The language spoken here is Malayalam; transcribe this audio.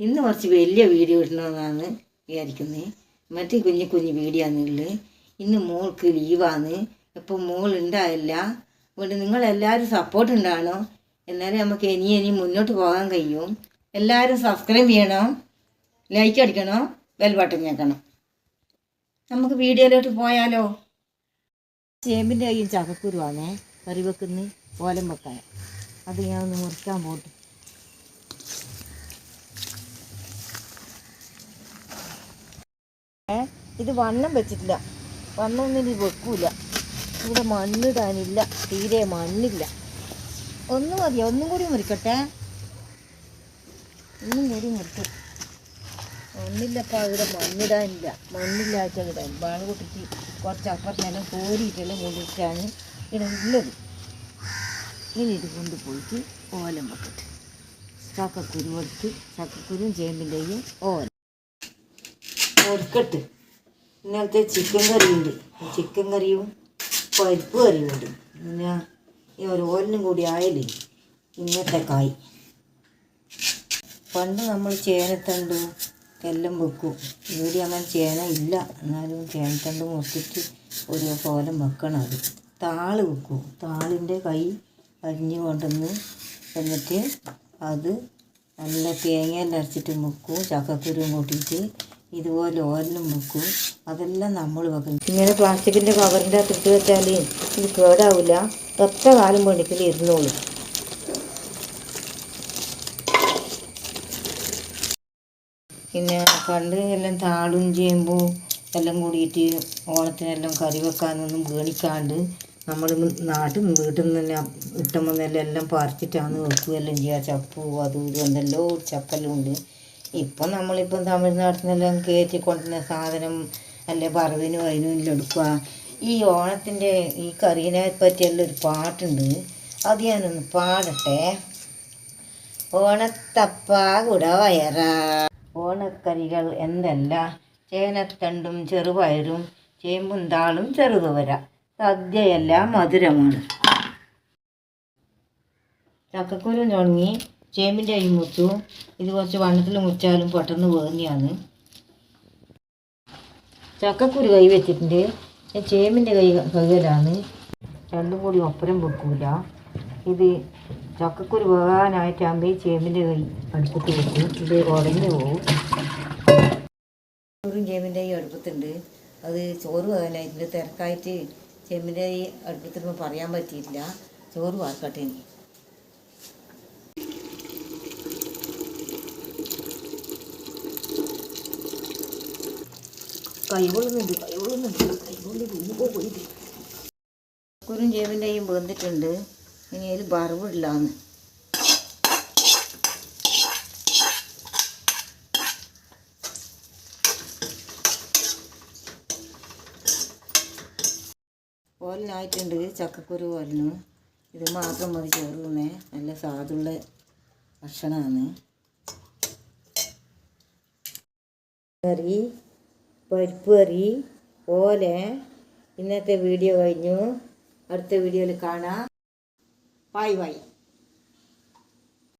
ഇന്ന് കുറച്ച് വലിയ വീഡിയോ ഇടണമെന്നാണ് വിചാരിക്കുന്നത് മറ്റേ കുഞ്ഞു കുഞ്ഞു വീഡിയോ ഇന്ന് മോൾക്ക് ലീവാണ് ഇപ്പം മോൾ ഉണ്ടായില്ല അതുകൊണ്ട് നിങ്ങളെല്ലാവരും സപ്പോർട്ട് ഉണ്ടാകണം എന്നാലേ നമുക്ക് ഇനി ഇനി മുന്നോട്ട് പോകാൻ കഴിയും. എല്ലാവരും സബ്സ്ക്രൈബ് ചെയ്യണം. ലൈക്ക് അടിക്കണം. ബെൽ ബട്ടൺ ഞെക്കണം. നമുക്ക് വീഡിയോയിലോട്ട് പോയാലോ? ചേമ്പിന്റെ കയ്യും ചക്കക്കുരുവാണേ കറി വെക്കുന്ന ഓലം വെക്കാൻ. അത് ഞാൻ ഒന്ന് മുറിക്കാൻ പോട്ടെ. ഇത് വണ്ണം വെച്ചിട്ടില്ല. വണ്ണമൊന്നും ഇത് വെക്കൂല. ഇവിടെ മണ്ണിടാനില്ല. തീരെ മണ്ണില്ല. ഒന്നും മതി ഒന്നും കൂടി മുറിക്കട്ടെ? ഒന്നും കൂടി മുറിക്കും. ഒന്നില്ലപ്പോൾ ഇവിടെ മണ്ണിടാനില്ല. മണ്ണില്ലാത്ത ഇടാൻ ബാണുകുട്ടിക്ക് കുറച്ച് അപ്പുറത്തെല്ലാം കോരിയിട്ടെല്ലാം കൊണ്ടിട്ടാണ് ഇവിടെ ഉള്ളത്. ഇനി ഇത് കൊണ്ടുപോയിട്ട് ഓലം വെക്കട്ടെ. ചക്കക്കുരു കൊടുത്ത് ചക്കക്കുരും ചേമ്പിന്റെയും ഓലം. കൊടുക്കട്ട്. ഇന്നലത്തെ ചിക്കൻ കറിയുണ്ട്. ചിക്കൻ കറിയും പരിപ്പ് കറിയുണ്ട് പിന്നെ ഈ ഒരു ഓലിനും കൂടി ആയാലേ ഇന്നത്തെ കായ്. പണ്ട് നമ്മൾ ചേനത്തണ്ട് എല്ലാം വെക്കും. ഇവിടെ അങ്ങനെ ചേന ഇല്ല. എന്നാലും ചേനത്തണ്ട് മുറിച്ചിട്ട് ഒരു കോലം വെക്കണം അത്. താൾ വെക്കും. താളിന്റെ കൈ അരിഞ്ഞ് കൊണ്ടുവന്ന് എന്നിട്ട് അത് നല്ല തേങ്ങയെല്ലാം അരച്ചിട്ട് മുക്കും ചക്കക്കുരുവും കൂട്ടിയിട്ട് ഇതുപോലെ ഓരലും മുക്കും. അതെല്ലാം നമ്മൾ വെക്കും. ഇങ്ങനെ പ്ലാസ്റ്റിക്കിന്റെ കവറിന്റെ അകത്ത് ഇട്ട് വെച്ചാൽ ഇത് കേടാവില്ല എത്ര കാലം വേണ്ടിക്കലും ഇരുന്നോളൂ. പിന്നെ പണ്ട് എല്ലാം താളും ചേമ്പും എല്ലാം കൂടിയിട്ട് ഓണത്തിനെല്ലാം കറി വെക്കാനൊന്നും വേണിക്കാണ്ട് നമ്മൾ നാട്ടിൽ വീട്ടിൽ നിന്ന് തന്നെ ഇട്ടുമ്പോൾ എല്ലാം പറിച്ചിട്ടാണ് വെക്കുകയെല്ലാം ചെയ്യുക ചപ്പു അതും ഇതും എന്തെല്ലോ ചപ്പെല്ലാം ഉണ്ട്. ഇപ്പം നമ്മളിപ്പം തമിഴ്നാട്ടിൽ നിന്നെല്ലാം കയറ്റി കൊണ്ടുവന്ന സാധനം അല്ലെ പറവിനും അതിനും എല്ലാം എടുക്കുക. ഈ ഓണത്തിന്റെ ഈ കറീനെ പറ്റിയുള്ള ഒരു പാട്ടുണ്ട്. അത് ഞാനൊന്ന് പാടട്ടെ. ഓണത്തപ്പ കുടവയറ ഓണക്കറികൾ എന്തല്ല? ചേനത്തണ്ടും ചെറുപയറും ചേമ്പും താളും ചെറുതുവര. സദ്യയെല്ലാം മധുരമാണ്. ചക്കക്കുരു ഉണങ്ങി ചേമ്പിന്റെ അരി മുറിച്ചു. ഇത് കുറച്ച് വണ്ണത്തിൽ മുച്ചാലും പെട്ടെന്ന് വേങ്ങിയാണ് ചക്കക്കുരു കൈ വെച്ചിട്ടുണ്ട്. ഞാൻ ചേമ്പിന്റെ കൈ കൈകലാണ് രണ്ടും കൂടി ഒപ്പരം വെക്കൂല. ഇത് ചക്കക്കുരു വേകാനായിട്ടാകുമ്പോൾ ചേമ്പിന്റെ കൈ അടുപ്പത്ത് വെക്കും. ഇത് ഉടഞ്ഞു പോകും ചോറും ചേമ്പിന്റെ കൈ അടുപ്പത്തുണ്ട്. അത് ചോറ് വേകാനായിട്ടുണ്ട് തിരക്കായിട്ട് ചേമ്പിന്റെ ഈ അടുപ്പത്തിരുമ്പോൾ പറയാൻ പറ്റിയില്ല ചോറ് വാർക്കട്ടെ ഇനി. കൈകൊള്ളുന്നുണ്ട് കൈകൊള്ളുന്നുണ്ട്. പോയിട്ട് കുരും ചേമ്പിന്റെയും വെന്തിട്ടുണ്ട് ഇനി അതിൽ വറവില്ലാന്ന് ഓലിനായിട്ടുണ്ട്. ചക്കക്കുരു ഓലിന് ഇത് മാത്രം മതി ചോറ് നല്ല സ്വാദുള്ള ഭക്ഷണമാണ് കറി പരിപ്പ് കറി ഓല. ഇന്നത്തെ വീഡിയോ കഴിഞ്ഞു. അടുത്ത വീഡിയോയിൽ കാണാം. Bye bye.